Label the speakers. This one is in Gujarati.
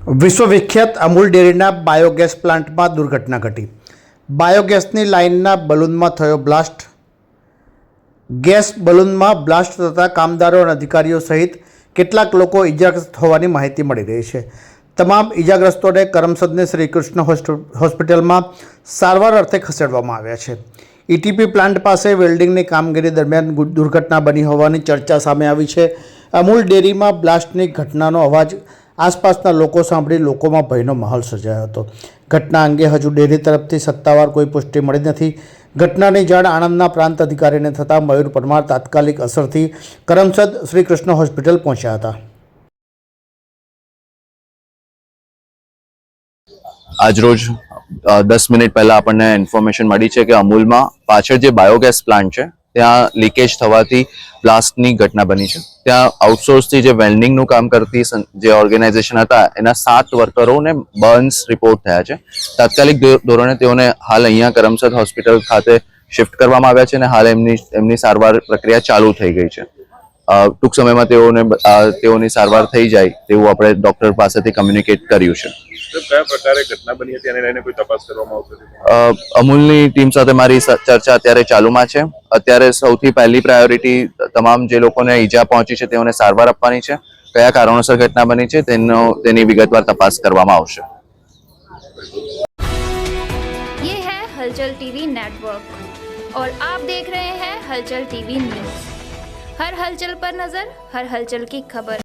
Speaker 1: વિશ્વવિખ્યાત અમૂલ ડેરીના બાયોગેસ પ્લાન્ટમાં દુર્ઘટના ઘટી. બાયોગેસની લાઇનના બલૂનમાં થયો બ્લાસ્ટ. ગેસ બલૂનમાં બ્લાસ્ટ થતાં કામદારો અને અધિકારીઓ સહિત કેટલાક લોકો ઇજાગ્રસ્ત હોવાની માહિતી મળી રહી છે. તમામ ઇજાગ્રસ્તોને કરમસદને શ્રી કૃષ્ણ હોસ્પિટલમાં સારવાર અર્થે ખસેડવામાં આવ્યા છે. ઈટીપી પ્લાન્ટ પાસે વેલ્ડિંગની કામગીરી દરમિયાન દુર્ઘટના બની હોવાની ચર્ચા સામે આવી છે. અમૂલ ડેરીમાં બ્લાસ્ટની ઘટનાનો અવાજ આસપાસના લોકો સાંભળી લોકોમાં ભયનો માહોલ સર્જાયો હતો. ઘટના અંગે હજુ ડેરી તરફથી સત્તાવાર કોઈ પુષ્ટિ મળી નથી. ઘટનાની જાણ આણંદના પ્રાંત અધિકારીને થતાં મયુર પરમાર તાત્કાલિક અસરથી કરમસદ શ્રી કૃષ્ણ હોસ્પિટલ પહોંચ્યા હતા.
Speaker 2: આજરોજ દસ મિનિટ પહેલાં આપણને ઇન્ફોર્મેશન મળી છે કે અમૂલમાં પાછળ જે બાયોગેસ પ્લાન્ટ છે ત્યાં લીકેજ થવાથી બ્લાસ્ટની ઘટના બની છે. ત્યાં આઉટસોર્સથી જે વેલ્ડિંગનું કામ કરતી જે ઓર્ગેનાઇઝેશન હતા એના સાત વર્કરોને બર્ન્સ રિપોર્ટ થયા છે. તાત્કાલિક ધોરણે તેઓને હાલ અહીંયા કરમસદ હોસ્પિટલ ખાતે શિફ્ટ કરવામાં આવ્યા છે અને હાલ એમની એમની સારવાર પ્રક્રિયા ચાલુ થઈ ગઈ છે. ટૂંક સમયમાં તેઓને તેઓની સારવાર થઈ જાય તેવું આપણે ડોક્ટર પાસેથી કમ્યુનિકેટ કર્યું છે.
Speaker 3: કયા પ્રકારે ઘટના બની હતી? અને લઈને કોઈ તપાસ કરવામાં આવશે
Speaker 2: અમૂલની ટીમ સાથે મારી ચર્ચા અત્યારે ચાલુમાં છે. અત્યારે સૌથી પહેલી પ્રાયોરિટી તમામ જે લોકોને ઈજા પહોંચી છે તેઓને સારવાર આપવાની છે કયા કારણોસર ઘટના બની છે તેનો તેની વિગતવાર તપાસ કરવામાં આવશે
Speaker 4: ये है हलचल टीवी नेटवर्क और आप देख रहे हैं हलचल टीवी न्यूज हर हलचल पर नजर हर हलचल की खबर